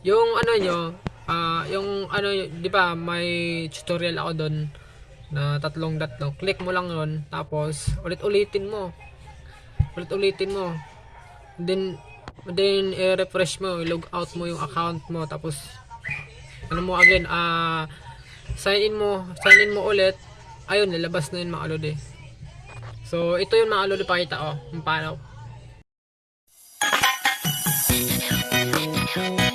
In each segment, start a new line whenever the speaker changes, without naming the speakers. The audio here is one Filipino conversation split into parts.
Yung ano nyo, ah yung ano, di ba, may tutorial ako doon na tatlong datlong. Click mo lang yun, tapos ulit-ulitin mo. Ulit-ulitin mo. Then, then i-refresh mo, log out mo yung account mo, tapos ano mo again, ah sign in mo, sign in mo ulit. Ayun, lalabas na yun mga lodi. So, ito yung mga lodi pakita oh, kung paano.
Mindanao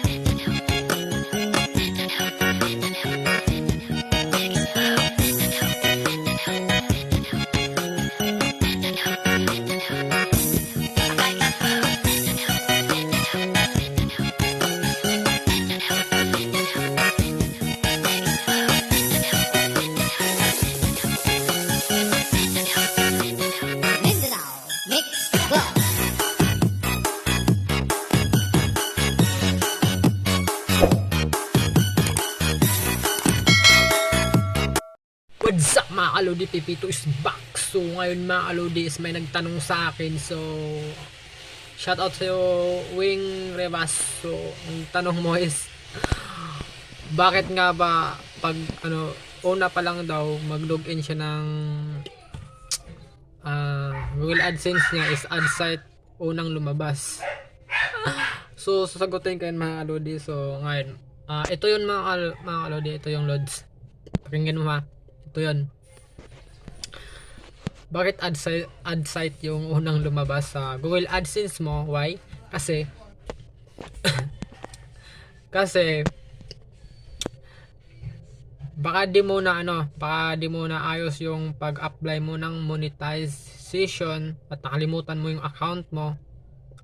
mga kalodi? Pipito is back. So ngayon mga kalodi is may nagtanong sa akin. So shout out sa'yo Wing Revas. So ang tanong mo is bakit nga ba pag ano una pa lang daw mag-login siya ng ah, Google AdSense niya is ad unang lumabas. so sasagutin ko yun mga kalodi. So ngayon ah, ito yun mga, kal- mga kalodi. Ito yung loads. Pakinggan mo ha. Ito yun. Bakit ad ad site yung unang lumabas sa Google AdSense mo? Why? Kasi kasi baka di mo na ano, baka di mo na ayos yung pag-apply mo ng monetization at nakalimutan mo yung account mo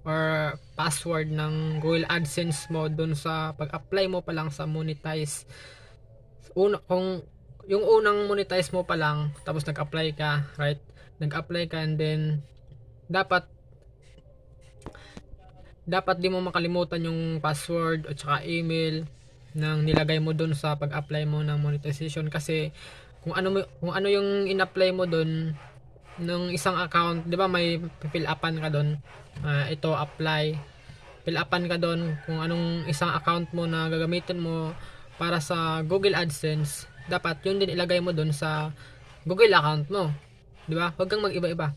or password ng Google AdSense mo dun sa pag-apply mo pa lang sa monetize una kung yung unang monetize mo pa lang tapos nag-apply ka right nag-apply ka and then dapat dapat di mo makalimutan yung password at saka email nang nilagay mo doon sa pag-apply mo ng monetization kasi kung ano mo- kung ano yung in-apply mo doon ng isang account, 'di ba may fill upan ka doon. Ah, ito apply. Fill upan ka doon kung anong isang account mo na gagamitin mo para sa Google AdSense. Dapat 'yun din ilagay mo doon sa Google account mo. 'Di ba? Huwag kang mag-iba-iba.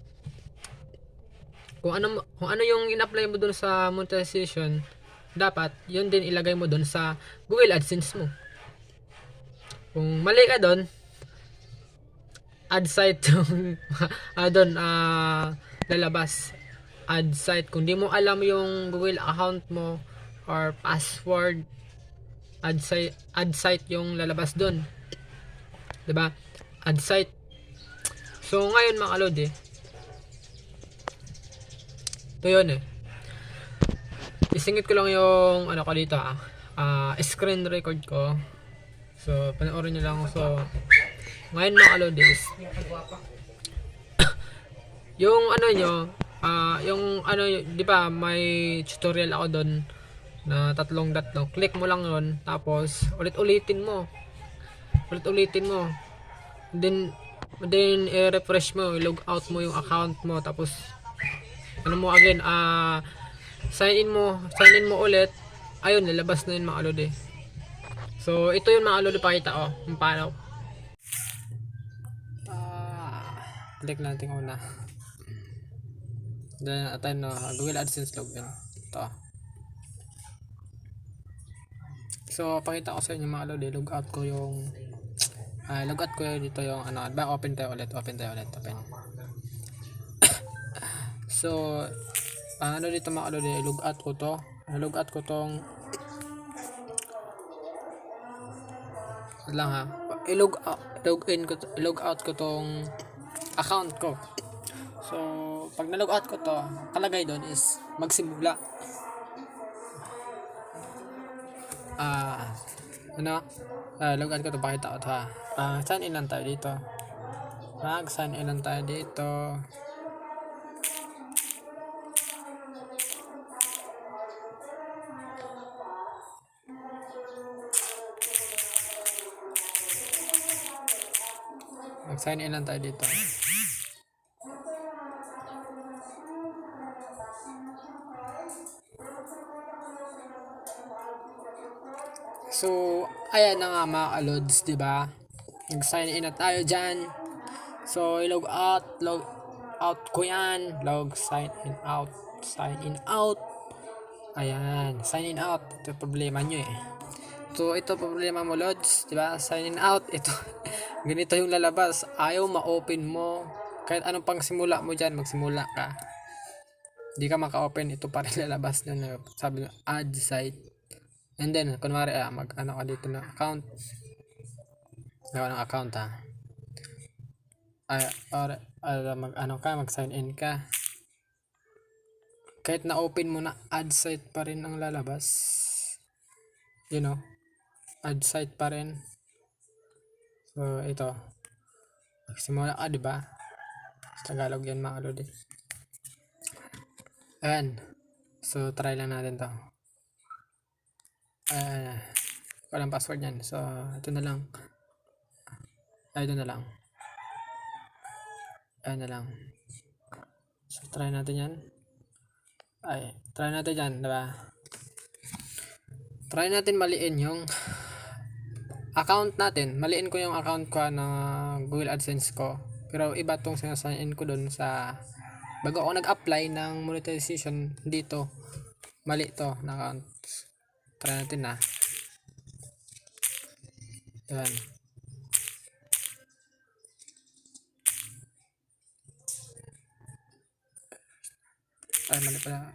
Kung ano kung ano yung in-apply mo doon sa monetization, dapat 'yun din ilagay mo doon sa Google AdSense mo. Kung mali ka doon, ad site yung ah doon ah lalabas ad site kung di mo alam yung Google account mo or password ad site ad site yung lalabas doon 'di ba ad site so ngayon mga kalod eh ito yun eh. Isingit ko lang yung ano ko dito ah. Ah, screen record ko. So panoorin nyo lang. So ngayon mga kalodis yung ano nyo ah yung ano di ba may tutorial ako doon na tatlong datlong click mo lang yun tapos ulit-ulitin mo. Ulit-ulitin mo. Then then i-refresh mo log out mo yung account mo tapos ano mo again ah sign in mo sign in mo ulit ayun lalabas na yun mga kalodi so ito yung mga kalodi pakita oh kung paano Ah, click natin una. Then, at ano, Google AdSense login. Ito. So, pakita ko sa inyo mga lodi, log out ko yung ah, log out ko dito yung ano, ba open tayo ulit, open tayo ulit, open. so, ah, ano dito mga lodi, log out ko to. Ah, Log out ko tong lang ha. I-log out, log in ko, log out ko tong account ko. So, pag na-log out ko to, kalagay doon is magsimula. Ah, ano? Ah, log out ko to, pakita ko to ha. Ah, sign in lang tayo dito. Mag sign in lang tayo dito. Mag sign in lang tayo dito. So, ayan na nga mga kalods, ba? Nag-sign in na tayo dyan. So, log out, log out ko yan. Log sign in out, sign in out. Ayan, sign in out. Ito problema nyo eh. So, ito problema mo, Lods. Ba? Sign in out. Ito, ganito yung lalabas. Ayaw ma-open mo. Kahit anong pang simula mo dyan, magsimula ka. Hindi ka maka-open. Ito pa rin lalabas na sabi ng add site. And then, kunwari, ah, mag ano ka dito na account. Gawa ng account ha. Ay, or, or mag ano ka, mag sign in ka. Kahit na open mo na add site pa rin ang lalabas. You know, add site pa rin. So, ito. Magsimula ka, di ba? Tagalog yan mga kalodi. Ayan. So, try lang natin to. Ah, walang password yan. So, ito na lang. Ay, ito na lang. Ayan na lang. So, try natin yan. Ay, try natin yan, diba? Try natin maliin yung account natin. Maliin ko yung account ko na Google AdSense ko. Pero iba tong sinasign in ko dun sa bago ako nag-apply ng monetization dito. Mali to na account. Try natin na. Yan. Ay, mali pala.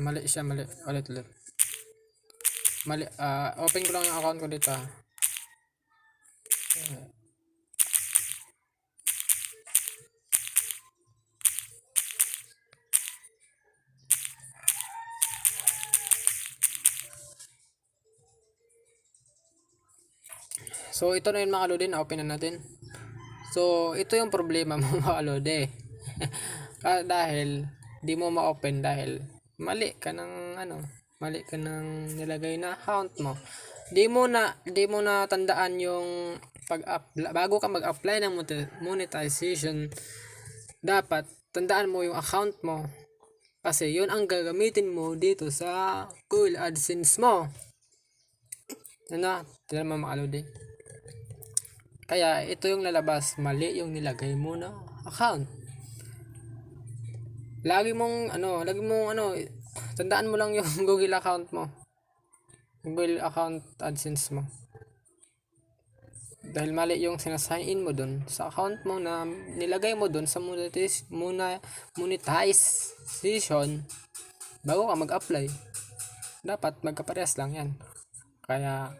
Mali siya, mali. Ulit, ulit. Mali, ah, open ko lang yung account ko dito ah. So, ito na yung mga kalode open na natin. So, ito yung problema mo mga kalode. Ka- dahil, di mo ma-open dahil mali ka ng ano, mali ka ng nilagay na account mo. Di mo na, di mo na tandaan yung pag bago ka mag-apply ng moneti- monetization, dapat tandaan mo yung account mo. Kasi yun ang gagamitin mo dito sa Google AdSense mo. Ano? Mo mga kalode. Kaya ito yung lalabas, mali yung nilagay mo na account. Lagi mong ano, lagi mong ano, tandaan mo lang yung Google account mo. Google account AdSense mo. Dahil mali yung sinasign in mo dun sa account mo na nilagay mo dun sa monetize, muna, monetization bago ka mag-apply. Dapat magkaparehas lang yan. Kaya,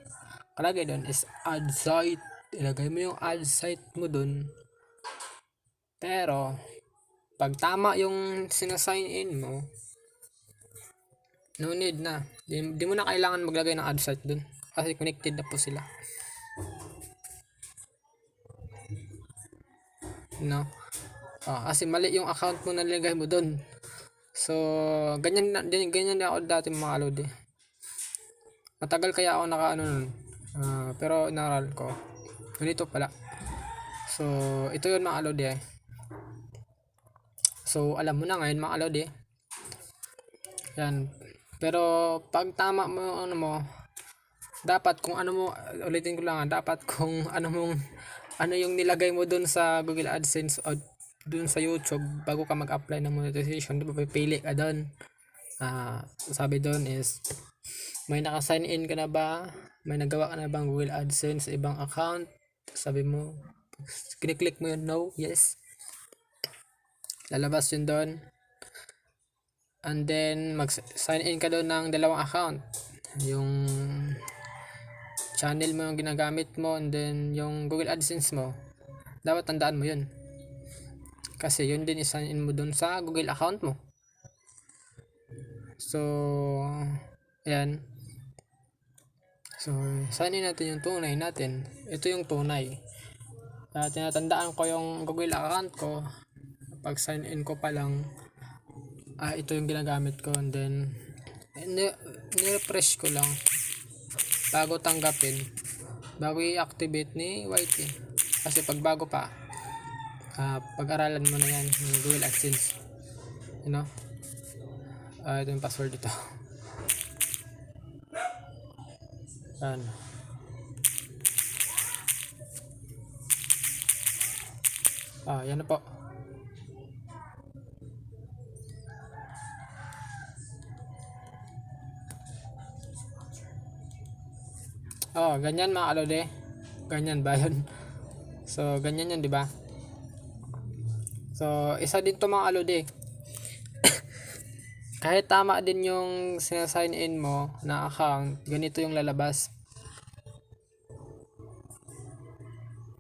kalagay doon is add site. Ilagay mo yung add site mo doon. Pero, pag tama yung sinasign in mo, no need na. Di, di mo na kailangan maglagay ng add site doon. Kasi connected na po sila. No? Ah, kasi mali yung account mo na nilagay mo doon. So, ganyan na, ganyan, ganyan na ako dati mga kalodi. Matagal kaya ako naka ano nun. Ah, pero inaral ko. Ganito pala. So, ito yun mga kalodi eh. So, alam mo na ngayon mga kalodi. Yan. Pero, pag tama mo ano mo, dapat kung ano mo, ulitin ko lang ah, dapat kung ano mong, ano yung nilagay mo dun sa Google AdSense o dun sa YouTube bago ka mag-apply ng monetization, di ba pipili ka dun. Ah, sabi dun is, may naka-sign in ka na ba? May nagawa ka na bang Google AdSense ibang account? Sabi mo, kiniklik mo yun, no, yes. Lalabas yun doon. And then, mag-sign in ka doon ng dalawang account. Yung channel mo yung ginagamit mo and then yung Google AdSense mo. Dapat tandaan mo yun. Kasi yun din i-sign in mo doon sa Google account mo. So, ayan. So, sign in natin yung tunay natin. Ito yung tunay. Kaya tinatandaan ko yung Google account ko. Pag sign in ko pa lang, ah, ito yung ginagamit ko. And then, ni- ni-refresh ko lang. Bago tanggapin. Bago i-activate ni YT. Kasi pag bago pa, ah, pag-aralan mo na yan ng Google AdSense. You know? Ah, ito yung password dito. Yan. Ah, yan na po. Oh, ganyan mga kalode. Ganyan ba yun? So, ganyan yun, di ba? So, isa din to mga kalode. Kahit tama din yung sinasign in mo na account, ganito yung lalabas.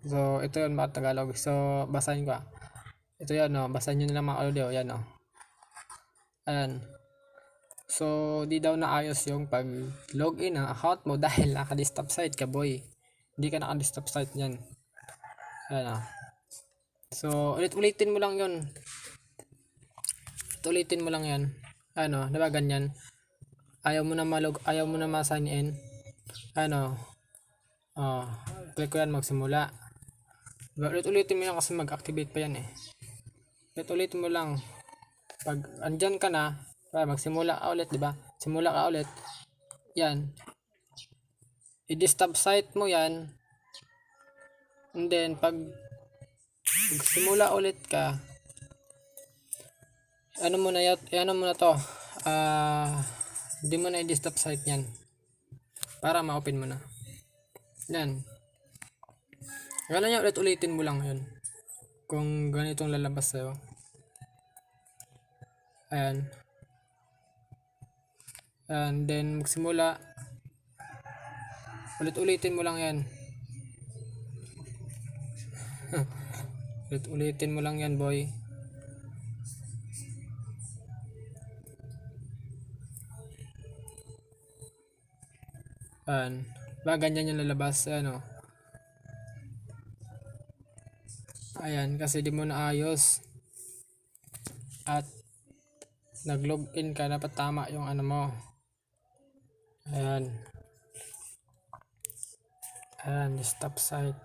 So, ito yun mga Tagalog. So, basahin ko ah. Ito yan, no. Basahin nyo na lang mga. Oh. Yan, no. Ayan. So, di daw naayos yung pag login ng account mo dahil naka-desktop site ka, boy. Hindi ka naka-desktop site yan. Ayan ah. So, ulit-ulitin mo lang yun. Ulit-ulitin mo lang yan. Ano, diba ganyan? Ayaw mo na malog, ayaw mo na ma-sign in. Ano, oh, click ko yan magsimula. Diba, ulit-ulitin mo yan kasi mag-activate pa yan eh. Ulit-ulitin mo lang. Pag andyan ka na, para magsimula ka ulit, di ba? Simula ka ulit. Yan. I-stop site mo yan. And then, pag magsimula ulit ka, ano mo na yat, ano mo na to, ah, hindi mo na i-stop site yan. Para ma-open mo na. Yan. Kala niya ulit ulitin mo lang yun. Kung ganitong lalabas sa'yo. Ayan. And then magsimula. Ulit-ulitin mo lang yan. Ulit-ulitin mo lang yan, boy. Ayan. Ba, ganyan yung lalabas. Ano. Ayan, kasi di mo naayos. At nag-login ka, dapat tama yung ano mo. Ayan. Ayan, stop site.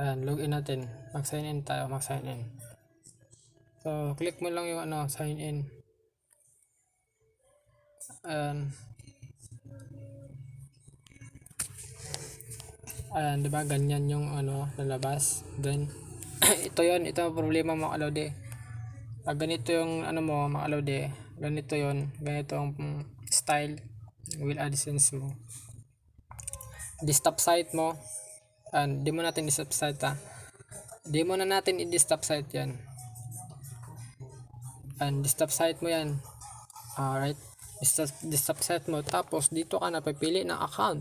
Ayan, login natin. Mag-sign in tayo, mag-sign in. So, click mo lang yung ano, sign in. Ayan. Ayan, di ba ganyan yung ano, lalabas. Then, ito yon ito problema mga kalode. Pag ganito yung ano mo, mga kalode, ganito yon ganito ang style, will AdSense mo. Di-stop site mo, and di mo natin di-stop site ha. Di mo na natin i-stop site yan. And di-stop site mo yan. Alright. Site mo. Tapos dito ka na pipili ng account.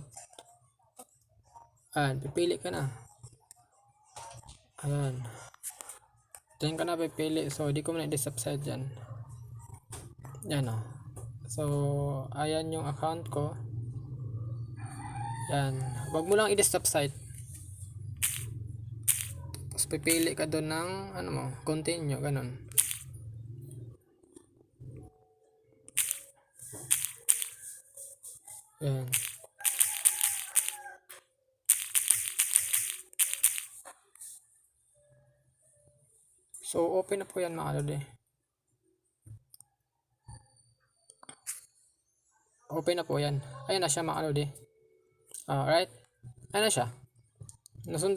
Ayan, pipili ka na. Ayan. Diyan ka na pipili. So, di ko i-stop site dyan. Yan o. So, ayan yung account ko. Yan. Huwag mo lang site. Tapos pipili ka doon ng, ano mo, continue, ganun. Yan. So, open na po yan mga lodi. Open na po yan. Ayan na siya mga lodi. Alright. Ayan na siya. Nasundan